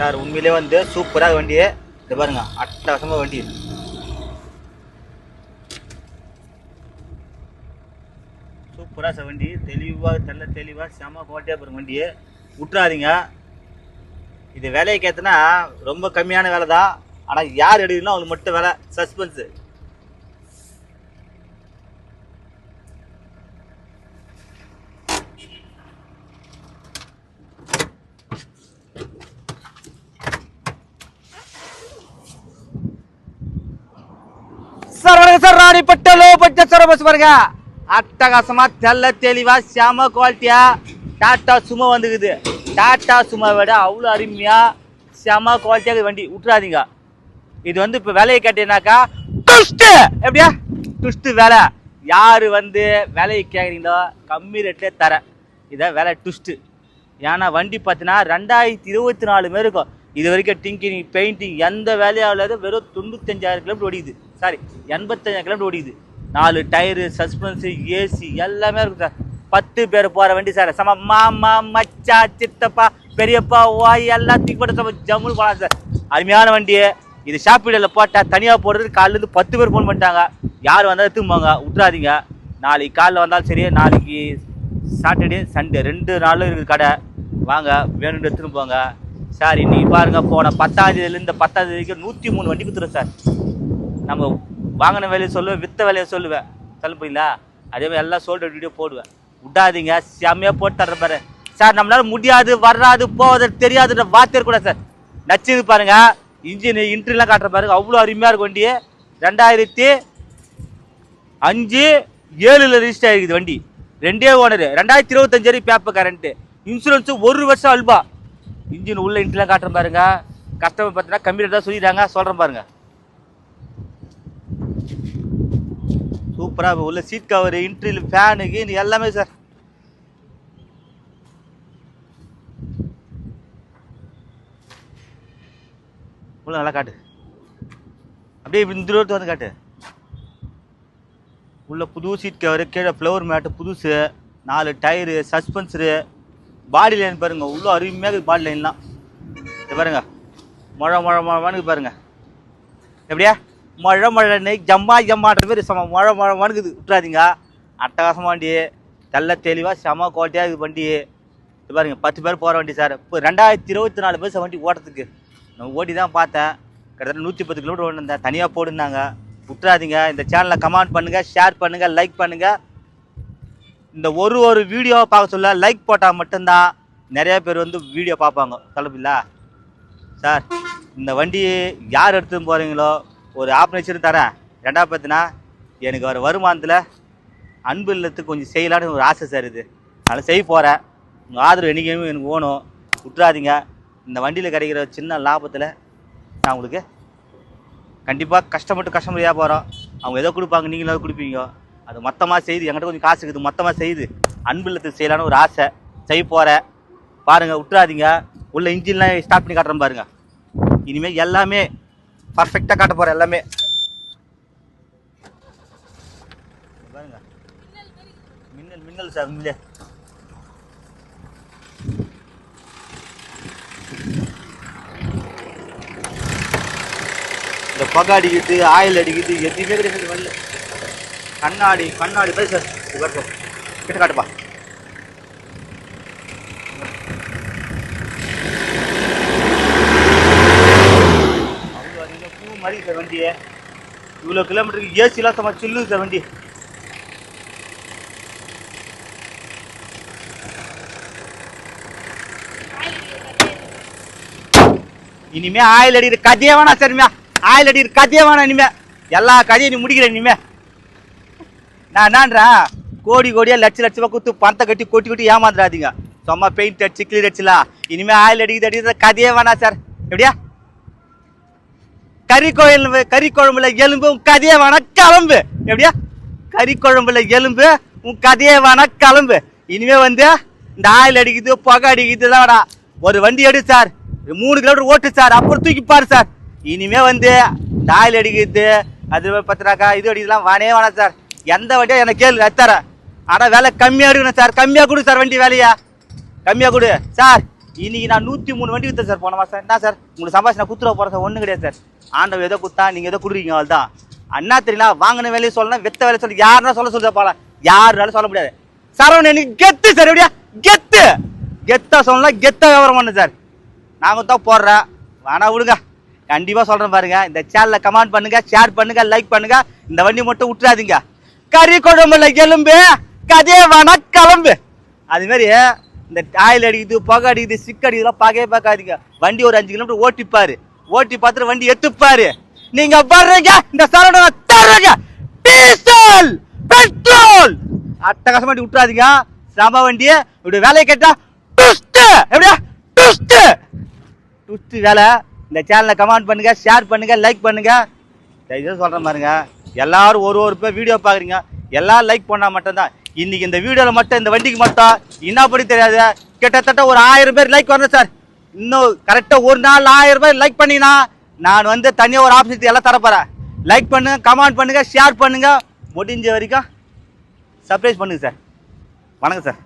Sir உண்மையிலே வந்து சூப்பராக வண்டியே. இது பாருங்க அட்டகாசமாக வண்டி. சூப்பராக சார் வண்டி. தெளிவாக தெல்ல தெளிவாக செம குவாலிட்டியாக போகிற வண்டியே. விட்றாதீங்க இது விலையை கேத்தனா ரொம்ப கம்மியான வேலை தான் ஆனால் யார் எடுக்கணும் அவங்களுக்கு மட்டும் வேலை. சஸ்பென்ஸு சார் வணக்கம் sir Ranipet low budget sir bus பாருங்க அட்டகாசமா தெல்ல தெளிவா செம குவாலிட்டியா டாட்டா சும்மா வந்துக்குது. டாட்டா சும்மா விட அவ்வளோ அருமையா செம குவாலிட்டியாக வண்டி. விட்டுறாதீங்க இது வந்து இப்போ விலையை கேட்டீங்கன்னாக்கா டுஸ்ட்டு எப்படியா? டுஸ்ட்டு விலை. யார் வந்து விலையை கேட்குறீங்களோ கம்மி ரேட்லேயே தரேன். இதை விலை டுஸ்ட்டு ஏன்னா வண்டி பார்த்தீங்கன்னா ரெண்டாயிரத்தி இருபத்தி நாலு மாரி இருக்கும். இது வரைக்கும் டிங்கிங் பெயிண்டிங் எந்த வேலையும் இல்லாத வெறும் தொண்ணூத்தஞ்சாயிரம் கிலோமீட்டர் ஓடிக்குது. சாரி எண்பத்தஞ்சாயிரம் கிலோமீட்டர் ஓடிக்குது. நாலு டயரு சஸ்பென்ஸு ஏசி எல்லாமே இருக்கும் சார் பத்து பேர் போகிற வண்டி சார் சம மாமா மச்சா சித்தப்பா பெரியப்பா ஓய் எல்லாத்தையும் கூட சம ஜம்முன்னு போகலாம் சார் அருமையான வண்டியை. இது ஷாப்பிடியில் போட்டால் தனியாக போடுறது காலிலேருந்து பத்து பேர் ஃபோன் பண்ணிட்டாங்க. யார் வந்தாலும் எடுத்துன்னு போங்க விட்றாதீங்க நாளைக்கு காலைல வந்தாலும் சரி நாளைக்கு சாட்டர்டே சண்டே ரெண்டு நாளும் இருக்குது கடை. வாங்க வேணும்னு எடுத்துன்னு போங்க. சார் இன்னைக்கு பாருங்கள் போன பத்தாம் தேதியிலேருந்து பத்தாம் நூற்றி மூணு வண்டி கொடுத்துருவோம் சார் நம்ம வாங்கின வேலையை சொல்லுவேன் வித்த வேலையை சொல்லுவேன். சொல்ல போறீங்களா அதே மாதிரி எல்லாம் சொல்ற வீடியோ போடுவேன். விடாதீங்க செம்மையாக போட்டு தர்ற பாரு. சார் நம்மளால முடியாது வராது போவது தெரியாதுன்ற வார்த்தை கூட சார். நச்சுது பாருங்க இன்ஜின் இன்ட்ரிலாம் காட்டுற பாருங்க அவ்வளோ அருமையாக இருக்கும் வண்டி. ரெண்டாயிரத்தி அஞ்சு ஏழுல ரிஜிஸ்டர் ஆகிருக்குது வண்டி. ரெண்டே ஓனர். ரெண்டாயிரத்தி இருபத்தஞ்சு வரைக்கும் பேப்பர் கரண்ட்டு இன்சூரன்ஸு ஒரு வருஷம் அல்பா இன்ஜின் உள்ள இன்ட்ரிலாம் காட்டுறேன் பாருங்க. கஸ்டமர் பார்த்தீங்கன்னா கம்மி தான் சொல்லிடுறாங்க சொல்கிறேன் பாருங்கள் சூப்பராக உள்ள சீட் கவர் இன்ட்ரில் ஃபேனு கீனு எல்லாமே சார் உள்ள நல்லா காட்டு. அப்படியே இந்த தூரத்து வந்து காட்டு. உள்ள புது சீட் கவர் கீழே ஃப்ளவர் மேட்டு புதுசு நாலு டயரு சஸ்பென்சரு பாடி லைன் பாருங்க. உள்ள அருமையாக இருக்குது பாடி லைன்லாம் இது பாருங்க. மழை மழை மழைன்னு பாருங்க. எப்படியா? மழை மழைன்னு ஜம்மா ஜம்மான்ற பேர் சம மழை மழை மணுக்குது விட்டுறாதீங்க. அட்டகாசமாக வண்டி தெல்ல தெளிவாக செம குவாலிட்டியாக இருக்குது வண்டி. இது பாருங்க பத்து பேர் போகிற வண்டி சார். இப்போ ரெண்டாயிரத்தி இருபத்தி நாலு பேர் வண்டி ஓட்டத்துக்கு. நான் ஓட்டி தான் பார்த்தேன். கிட்டத்தட்ட நூற்றி பத்து கிலோமீட்டர் ஓடிருந்தேன் தனியாக போடுனாங்க. விட்டுறாதீங்க. இந்த சேனலை கமெண்ட் பண்ணுங்கள் ஷேர் பண்ணுங்கள் லைக் பண்ணுங்கள் இந்த ஒரு ஒரு வீடியோவை பார்க்க சொல்ல லைக் போட்டால் மட்டும்தான் நிறைய பேர் வந்து வீடியோ பார்ப்பாங்க. தலைப்பில்லா சார் இந்த வண்டி யார் எடுத்துன்னு போகிறீங்களோ ஒரு ஆப்ரேஷன் தரேன். ரெண்டாவது பார்த்தினா எனக்கு வர வருமானத்தில் அன்பு இல்லத்துக்கு கொஞ்சம் செய்யலான்னு ஒரு ஆசை சார் இது. அதனால் செய்ய போகிறேன் உங்கள் ஆதரவு என்றைக்குமே எனக்கு ஓணும் விட்டுறாதீங்க. இந்த வண்டியில் கிடைக்கிற சின்ன லாபத்தில் நான் உங்களுக்கு கண்டிப்பாக கஷ்டப்பட்டு கஷ்டப்பட்டு வியாபாரம் அவங்க ஏதோ கொடுப்பாங்க. நீங்களும் ஏதோ கொடுப்பீங்க. அது மொத்தமாக செய்து என்கிட்ட கொஞ்சம் காசு இருக்குது. மொத்தமாக செய்து அன்பு இல்லத்துக்கு செய்யலான்னு ஒரு ஆசை. செய்ய போகிறேன் பாருங்கள் விட்டுறாதீங்க. உள்ள இன்ஜின்லாம் ஸ்டார்ட் பண்ணி காட்டுறேன் பாருங்கள் இனிமேல் எல்லாமே பர்ஃபெக்டாக காட்ட போகிறேன் எல்லாமே. பாருங்க. மின்னல் மின்னல் சார் உண்மையிலே இந்த பகை அடிக்குது ஆயில் அடிக்குது எதுவுமே கிடையாது வரல கண்ணாடி கண்ணாடி பேச சார் கிட்ட காட்டுப்பா அவ்வளோ அதிகம் பூ மாதிரி சார் இவ்வளோ கிலோமீட்டருக்கு ஏசிலாம் சும்மா சில்லுது சார் வண்டி. இனிமே ஆயில் அடிக்கிற கதையே வேணாம் சார் ஆயில் அடிக்கிற கதையே வேணாம் இனிமே. எல்லா கதையும் நீ முடிக்கிற இனிமே. நான் என்னன்றா? கோடி கோடியா லட்ச ரூபாய் கொடுத்து பணத்தை கட்டி கொட்டி கொட்டி ஏமாந்துடாதீங்க. சும்மா பெயிண்ட் அடிச்சு கிளீர் அடிச்சுலாம். இனிமே ஆயில் அடிக்கிறது அடிக்கிற கதையே வேணாம் சார். எப்படியா? கறி கோயில் கறி குழம்புல எலும்பு உன் கதையே வேணா கிளம்பு. எப்படியா? கறி குழம்புல எலும்பு உன் கதையே வேணா கிளம்பு. இனிமே வந்து இந்த ஆயில் அடிக்குது புகை அடிக்குது தான் வேணாம் ஒரு வண்டி எடு சார். மூணு கிலோமீட்டர் ஓட்டு சார். அப்புறம் தூக்கி பாரு சார். இனிமே வந்து இந்த ஆயில் அடிக்குது அது பத்துனாக்கா இது அடிக்குதுலாம் வானே வேணாம் சார். எந்த வண்டியா? எனக்கு கேளு நான் தரேன் ஆனால் வேலை கம்மியாக எடுக்கணும் சார். கம்மியாக கொடு சார் வண்டி வேலையா. கம்மியாக கொடு. சார் இன்னைக்கு நான் நூற்றி மூணு வண்டி விற்றேன் சார். போன மாதம் என்ன சார்? உங்களுக்கு சம்பாஷ் நான் குத்துற போகிறேன் சார். ஒன்றும் கிடையாது சார். ஆண்டவன் ஏதோ குத்தா நீங்கள் ஏதோ கொடுக்குறீங்க அவள் தான் அண்ணா தெரியல வாங்கின வேலையை சொல்லலாம் வெத்த வேலையை சொல்லி யாருன்னா சொல்ல சொல்ல போல. யாருனாலும் சொல்ல முடியாது. சரவணன் எனக்கு கெத்து சார் எப்படியா? கெத்து. கெத்தா சொல்லலாம் கெத்தா விவரம் பண்ணு சார். நாங்கள் தான் போடுறேன். வேணா விடுங்க. கண்டிப்பாக சொல்கிறேன் பாருங்க. இந்த சேனலில் கமெண்ட் பண்ணுங்க ஷேர் பண்ணுங்க லைக் பண்ணுங்க. இந்த வண்டி மட்டும் விட்டுறாதீங்க. கறி குழம்புல எலும்பு கதையே வேணா கிளம்பு. அதுமாரி இந்த டாயில் அடிக்குது புகை அடிக்குது சிக் அடிக்குதுலாம் பார்க்கவே பார்க்காதீங்க. வண்டி ஒரு அஞ்சு கிலோமீட்டர் ஓட்டிப்பாரு. ஓட்டி பார்த்துட்டு வண்டி எத்துப்பாரு நீங்க வர்றீங்க இந்த சரவண தர்றீங்க. Diesel petrol. அட்டகாசமா வண்டி விட்டுறாதீங்க. சம வண்டியை இப்படி வேலையை கேட்டா டுஸ்ட் எப்படியா? டுஸ்ட் டுஸ்ட் வேலை. இந்த சேனலை கமெண்ட் பண்ணுங்க ஷேர் பண்ணுங்க லைக் பண்ணுங்க. தயவுசெய்து சொல்கிறேன் பாருங்க எல்லாரும் ஒரு ஒரு பேர் வீடியோ பார்க்குறீங்க. எல்லாரும் லைக் பண்ணால் மட்டும்தான். இன்னைக்கு இந்த வீடியோவில் மட்டும் இந்த வண்டிக்கு மட்டும் என்ன படி தெரியாது? கிட்டத்தட்ட ஒரு ஆயிரம் பேர் லைக் வரணும் சார். இன்னும் கரெக்டாக ஒரு நாள் ஆயிரம் பேர் லைக் பண்ணினா நான் வந்து தனியாக ஒரு ஆப்ஷன் எல்லாம் தரப்போகிறேன் லைக் பண்ணுங்க கமெண்ட் பண்ணுங்க ஷேர் பண்ணுங்க. முடிஞ்ச வரைக்கும் சர்ப்ரைஸ் பண்ணுங்க சார். வணக்கம் சார்.